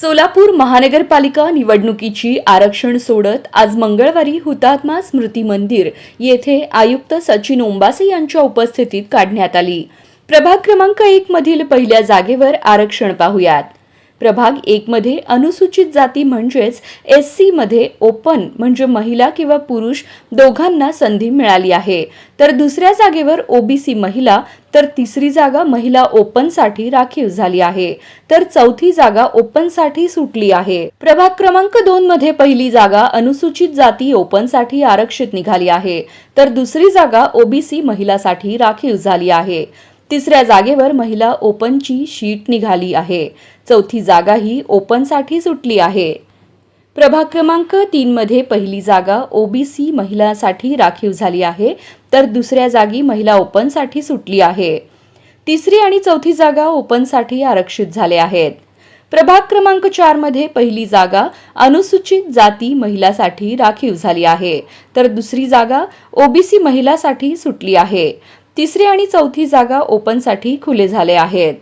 सोलापूर महानगरपालिका निवडणुकीची आरक्षण सोडत आज मंगळवारी हुतात्मा स्मृती मंदिर येथे आयुक्त सचिन ओंबासे यांच्या उपस्थितीत काढण्यात आली. प्रभाग क्रमांक एक मधील पहिल्या जागेवर आरक्षण पाहुयात. प्रभाग एक मध्ये अनुसूचित जाती म्हणजेच एस सीमध्ये ओपन म्हणजे महिला किंवा पुरुष दोघांना संधी मिळाली आहे. तर दुसऱ्या जागेवर ओबीसी महिला तर तिसरी जागा महिला ओपनसाठी राखीव झाली आहे. तर चौथी जागा ओपनसाठी सुटली आहे. प्रभाग क्रमांक दोन मध्ये पहिली जागा अनुसूचित जाती ओपनसाठी आरक्षित निघाली आहे. तर दुसरी जागा ओबीसी महिलासाठी राखीव झाली आहे. तिसऱ्या जागेवर महिला ओपनची शीट निघाली आहे. चौथी जागा ही ओपनसाठी सुटली आहे. प्रभाग क्रमांक तीनमध्ये पहिली जागा ओबीसी महिलांसाठी राखीव झाली आहे तर दुसऱ्या जागी महिला ओपनसाठी सुटली आहे. तिसरी आणि चौथी जागा ओपनसाठी आरक्षित झाले आहेत. प्रभाग क्रमांक चारमध्ये पहिली जागा अनुसूचित जाती महिलासाठी राखीव झाली आहे तर दुसरी जागा ओबीसी महिलासाठी सुटली आहे. तिसरी आणि चौथी जागा ओपनसाठी खुले झाले आहेत.